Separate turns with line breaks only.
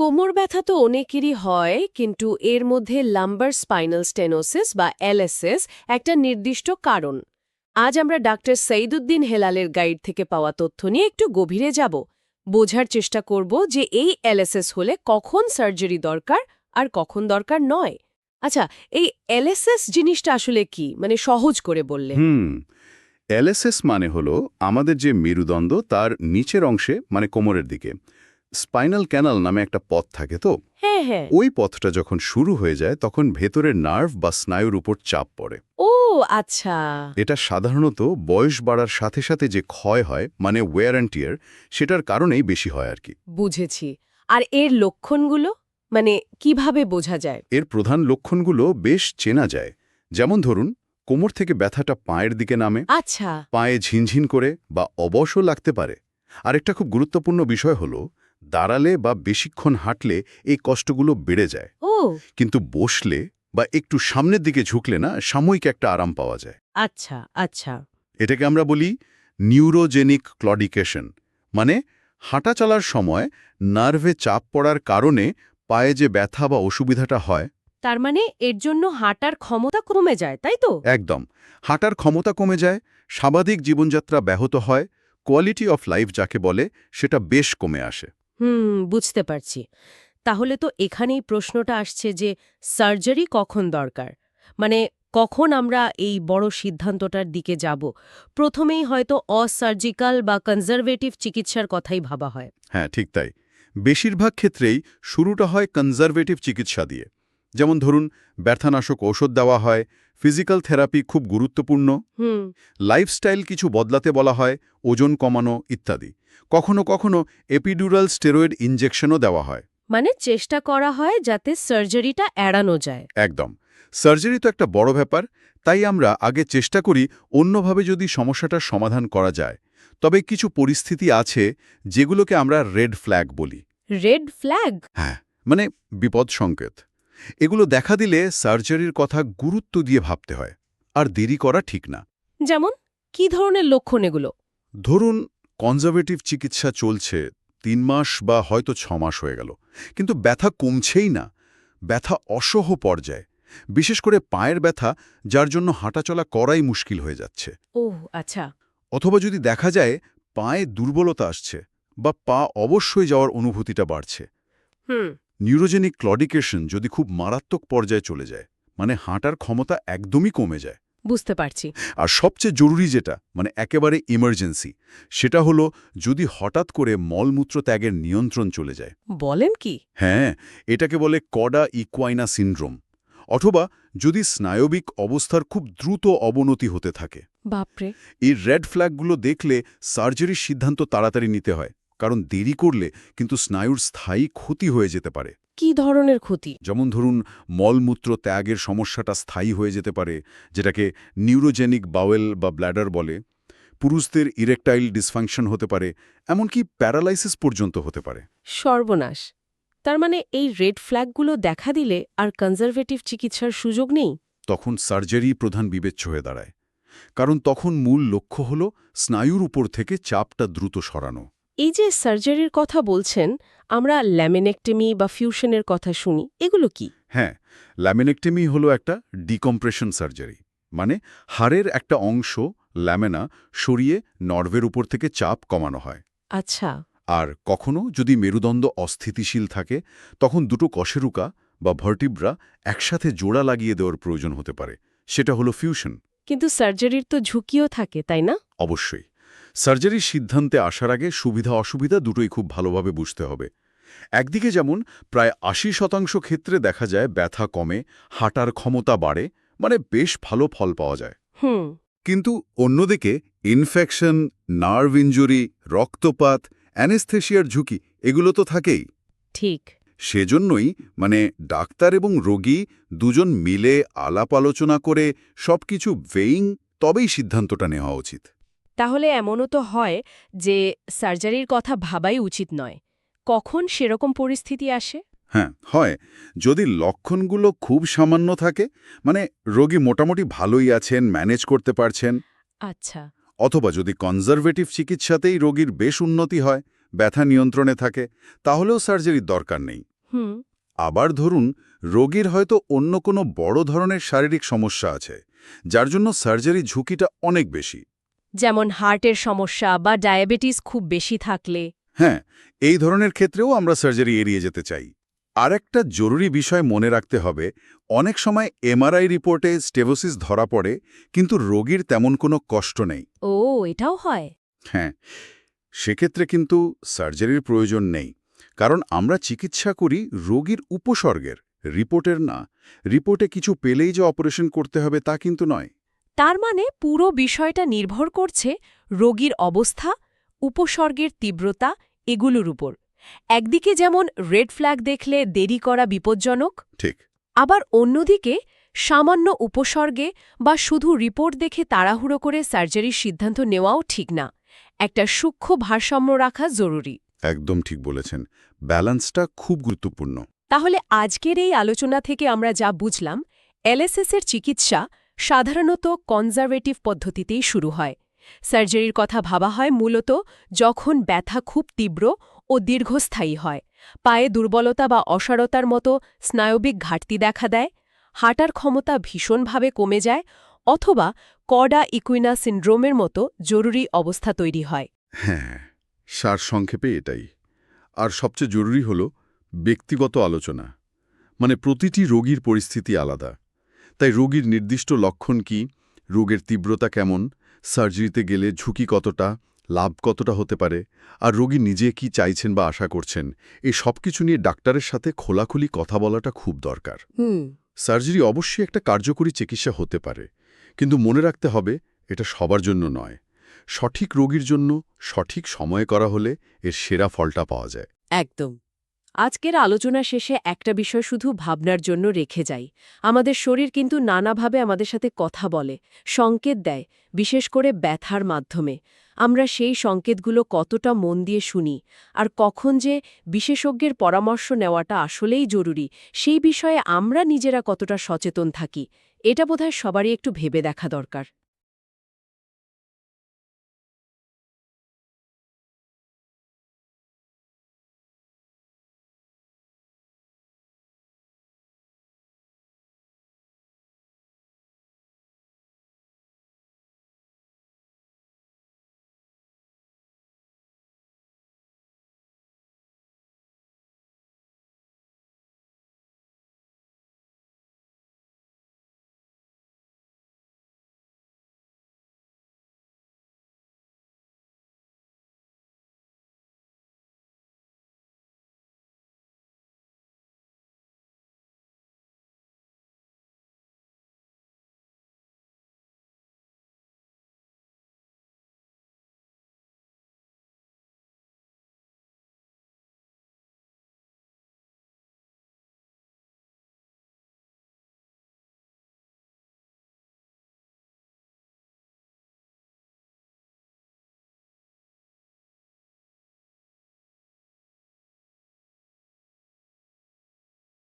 কোমর ব্যথা তো অনেকেরই হয়, কিন্তু এর মধ্যে লাম্বার স্পাইনাল স্টেনোসিস বা এলএসএস একটা নির্দিষ্ট কারণ। আজ আমরা ডাক্তার সঈদুদ্দিন হেলালের গাইড থেকে পাওয়া তথ্য নিয়ে একটু গভীরে যাব। বোঝার চেষ্টা করব যে এই এলএসএস হলে কখন সার্জারি দরকার আর কখন দরকার নয়। আচ্ছা এই এলএসএস জিনিসটা আসলে কি? মানে সহজ করে বললে।
এলএসএস মানে হলো আমাদের যে মেরুদণ্ড তার নিচের অংশে মানে কোমরের দিকে। স্পাইনাল ক্যানাল নামে একটা পথ থাকে তো?
হ্যাঁ হ্যাঁ।
ওই পথটা যখন শুরু হয়ে যায় তখন ভেতরের নার্ভ বা স্নায়ুর উপর চাপ পড়ে।
ও আচ্ছা।
এটা সাধারণত বয়স বাড়ার সাথে সাথে যে ক্ষয় হয় মানে ওয়ার অ্যান্ড টিয়ার সেটার কারণেই বেশি হয় আর কি।
বুঝেছি। আর এর লক্ষণগুলো? মানে কীভাবে বোঝা যায়?
এর প্রধান লক্ষণগুলো বেশ চেনা যায়। যেমন ধরুন কোমর থেকে ব্যথাটা পায়ের দিকে নামে
আচ্ছা।
পায়ে ঝিনঝিন করে বা অবসও লাগতে পারে। আরেকটা খুব গুরুত্বপূর্ণ বিষয় হলো দাঁড়ালে বা বেশিক্ষণ হাঁটলে এই কষ্টগুলো বেড়ে যায়।
ও।
কিন্তু বসলে বা একটু সামনের দিকে ঝুঁকলে না সাময়িক একটা আরাম পাওয়া যায়।
আচ্ছা আচ্ছা।
এটাকে আমরা বলি নিউরোজেনিক ক্লডিকেশন মানে হাঁটা চলার সময় নার্ভে চাপ পড়ার কারণে পায়ে যে ব্যথা বা অসুবিধাটা হয়
তার মানে এর জন্য হাঁটার ক্ষমতা কমে যায় তাই তো?
একদম। হাঁটার ক্ষমতা কমে যায় স্বাভাবিক জীবনযাত্রা ব্যাহত হয় কোয়ালিটি অফ লাইফ যাকে বলে সেটা বেশ কমে আসে।
হুম বুঝতে পারছি। তাহলে তো এখানেই প্রশ্নটা আসছে যে সার্জারি কখন দরকার? মানে কখন আমরা এই বড় সিদ্ধান্তটার দিকে যাব? প্রথমেই হয়তো অসার্জিক্যাল বা কনজারভেটিভ চিকিৎসার কথাই ভাবা হয়।
হ্যাঁ ঠিক তাই। বেশিরভাগ ক্ষেত্রেই শুরুটা হয় কনজারভেটিভ চিকিৎসা দিয়ে। যেমন ধরুন ব্যথানাশক ঔষধ দেওয়া হয় ফিজিক্যাল থেরাপি খুব গুরুত্বপূর্ণ। লাইফস্টাইল কিছু বদলাতে বলা হয় ওজন কমানো ইত্যাদি। কখনো কখনো এপিডুরাল স্টেরয়েড ইনজেকশনও দেওয়া হয়।
মানে চেষ্টা করা হয় যাতে সার্জারিটা এড়ানো যায়।
একদম। সার্জারি তো একটা বড় ব্যাপার তাই আমরা আগে চেষ্টা করি অন্যভাবে যদি সমস্যাটার সমাধান করা যায়। তবে কিছু পরিস্থিতি আছে যেগুলোকে আমরা রেড ফ্ল্যাগ বলি।
রেড ফ্ল্যাগ
হ্যাঁ মানে বিপদ সংকেত। এগুলো দেখা দিলে সার্জারির কথা গুরুত্ব দিয়ে ভাবতে হয় আর দেরি করা ঠিক না।
যেমন কি ধরনের লক্ষণ এগুলো?
ধরুন কনজারভেটিভ চিকিৎসা চলছে তিন মাস বা হয়তো ছ মাস হয়ে গেল। কিন্তু ব্যথা কমছেই না। ব্যথা অসহ পর্যায়ে। বিশেষ করে পায়ের ব্যথা যার জন্য হাঁটাচলা করাই মুশকিল হয়ে যাচ্ছে।
ও আচ্ছা।
অথবা যদি দেখা যায় পায়ে দুর্বলতা আসছে বা পা অবশ্যই যাওয়ার অনুভূতিটা বাড়ছে।
হুম।
নিউরোজেনিক ক্লডিকেশন যদি খুব মারাত্মক পর্যায়ে চলে যায় মানে হাঁটার ক্ষমতা একদমই কমে যায়।
বুঝতে পারছি।
আর সবচেয়ে জরুরি যেটা মানে একেবারে ইমার্জেন্সি সেটা হলো যদি হঠাৎ করে মলমূত্র ত্যাগের নিয়ন্ত্রণ চলে যায়।
বলেন কি?
হ্যাঁ এটাকে বলে কডা ইকুয়াইনা সিন্ড্রোম অথবা যদি স্নায়বিক অবস্থার খুব দ্রুত অবনতি হতে থাকে।
বাপরে।
এই রেড ফ্ল্যাগগুলো দেখলে সার্জারির সিদ্ধান্ত তাড়াতাড়ি নিতে হয় কারণ দেরি করলে কিন্তু স্নায়ুর স্থায়ী ক্ষতি হয়ে যেতে পারে।
কি ধরনের ক্ষতি?
যেমন ধরুন মলমূত্র ত্যাগের সমস্যাটা স্থায়ী হয়ে যেতে পারে যেটাকে নিউরোজেনিক বাওয়েল বা ব্ল্যাডার বলে। পুরুষদের ইরেকটাইল ডিসফাংশন হতে পারে এমনকি প্যারালাইসিস পর্যন্ত হতে পারে।
সর্বনাশ। তার মানে এই রেড ফ্ল্যাগগুলো দেখা দিলে আর কনজারভেটিভ চিকিৎসার সুযোগ নেই?
তখন সার্জারি প্রধান বিবেচ্য হয়ে দাঁড়ায়। কারণ তখন মূল লক্ষ্য হল স্নায়ুর উপর থেকে চাপটা দ্রুত সরানো।
এই যে সার্জারির কথা বলছেন আমরা ল্যামিনেক্টেমি বা ফিউশনের কথা শুনি এগুলো কি?
হ্যাঁ ল্যামিনেক্টেমি হলো একটা ডিকম্প্রেশন সার্জারি মানে হাড়ের একটা অংশ ল্যামেনা সরিয়ে নর্ভের উপর থেকে চাপ কমানো হয়।
আচ্ছা।
আর কখনো যদি মেরুদণ্ড অস্থিতিশীল থাকে তখন দুটো কশেরুকা বা ভার্টিব্রা একসাথে জোড়া লাগিয়ে দেওয়ার প্রয়োজন হতে পারে সেটা হলো ফিউশন।
কিন্তু সার্জারির তো ঝুঁকিও থাকে তাই না?
অবশ্যই। সার্জারির সিদ্ধান্তে আসার আগে সুবিধা অসুবিধা দুটোই খুব ভালোভাবে বুঝতে হবে। একদিকে যেমন প্রায় আশি শতাংশ ক্ষেত্রে দেখা যায় ব্যথা কমে হাঁটার ক্ষমতা বাড়ে মানে বেশ ভালো ফল পাওয়া যায়। কিন্তু অন্যদিকে ইনফেকশন নার্ভ ইঞ্জুরি রক্তপাত অ্যানেস্থেশিয়ার ঝুঁকি এগুলো তো থাকেই।
ঠিক।
সেজন্যই মানে ডাক্তার এবং রোগী দুজন মিলে আলাপ আলোচনা করে সবকিছু ভেইং তবেই সিদ্ধান্তটা নেওয়া উচিত।
তাহলে এমনও তো হয় যে সার্জারির কথা ভাবাই উচিত নয়। কখন সেরকম পরিস্থিতি আসে?
হ্যাঁ হয়। যদি লক্ষণগুলো খুব সামান্য থাকে মানে রোগী মোটামুটি ভালোই আছেন ম্যানেজ করতে পারছেন।
আচ্ছা।
অথবা যদি কনজারভেটিভ চিকিৎসাতেই রোগীর বেশ উন্নতি হয় ব্যথা নিয়ন্ত্রণে থাকে তাহলেও সার্জারির দরকার নেই।
হুম।
আবার ধরুন রোগীর হয়তো অন্য কোনো বড় ধরনের শারীরিক সমস্যা আছে যার জন্য সার্জারি ঝুঁকিটা অনেক বেশি।
যেমন হার্টের সমস্যা বা ডায়াবেটিস খুব বেশি থাকলে।
হ্যাঁ এই ধরনের ক্ষেত্রেও আমরা সার্জারি এড়িয়ে যেতে চাই। আর একটা জরুরি বিষয় মনে রাখতে হবে অনেক সময় এমআরআই রিপোর্টে স্টেভোসিস ধরা পড়ে কিন্তু রোগীর তেমন কোনো কষ্ট নেই।
ও এটাও হয়।
হ্যাঁ সেক্ষেত্রে কিন্তু সার্জারির প্রয়োজন নেই কারণ আমরা চিকিৎসা করি রোগীর উপসর্গের। রিপোর্টের না রিপোর্টে কিছু পেলেই যে অপারেশন করতে হবে তা কিন্তু নয়।
তার মানে পুরো বিষয়টা নির্ভর করছে রোগীর অবস্থা উপসর্গের তীব্রতা এগুলোর উপর। একদিকে যেমন রেড ফ্ল্যাগ দেখলে দেরি করা বিপজ্জনক
ঠিক।
আবার অন্যদিকে সামান্য উপসর্গে বা শুধু রিপোর্ট দেখে তাড়াহুড়ো করে সার্জারির সিদ্ধান্ত নেওয়াও ঠিক না। একটা সূক্ষ্ম ভারসাম্য রাখা জরুরি।
একদম ঠিক বলেছেন। ব্যালেন্সটা খুব গুরুত্বপূর্ণ।
তাহলে আজকের এই আলোচনা থেকে আমরা যা বুঝলাম এলএসএসের চিকিৎসা সাধারণত কনজারভেটিভ পদ্ধতিতেই শুরু হয়। সার্জারির কথা ভাবা হয় মূলত যখন ব্যথা খুব তীব্র ও দীর্ঘস্থায়ী হয়। পায়ে দুর্বলতা বা অসারতার মতো স্নায়বিক ঘাটতি দেখা দেয়, হাঁটার ক্ষমতা ভীষণভাবে কমে যায়, অথবা কডা ইকুইনা সিন্ড্রোমের মতো জরুরি অবস্থা তৈরি হয়।
হ্যাঁ সারসংক্ষেপে এটাই। আর সবচেয়ে জরুরি হল ব্যক্তিগত আলোচনা। মানে প্রতিটি রোগীর পরিস্থিতি আলাদা। তাই রোগীর নির্দিষ্ট লক্ষণ কি? রোগের তীব্রতা কেমন? সার্জারিতে গেলে ঝুঁকি কতটা? লাভ কতটা হতে পারে? আর রোগী নিজে কি চাইছেন বা আশা করছেন? এই সব কিছু নিয়ে ডাক্তারের সাথে খোলাখুলি কথা বলাটা খুব দরকার। সার্জারি অবশ্যই একটা কার্যকরী চিকিৎসা হতে পারে। কিন্তু মনে রাখতে হবে এটা সবার জন্য নয়। সঠিক রোগীর জন্য সঠিক সময়ে করা হলে এর সেরা ফলটা পাওয়া যায়।
একদম। আজকের আলোচনা শেষে একটা বিষয় শুধু ভাবনার জন্য রেখে যাই। আমাদের শরীর কিন্তু নানাভাবে আমাদের সাথে কথা বলে, সংকেত দেয়, বিশেষ করে ব্যথার মাধ্যমে। আমরা সেই সংকেতগুলো কতটা মন দিয়ে শুনি আর কখন যে বিশেষজ্ঞের পরামর্শ নেওয়াটা আসলেই জরুরি, সেই বিষয়ে আমরা নিজেরা কতটা সচেতন থাকি, এটা বোধহয় সবারই একটু ভেবে দেখা দরকার।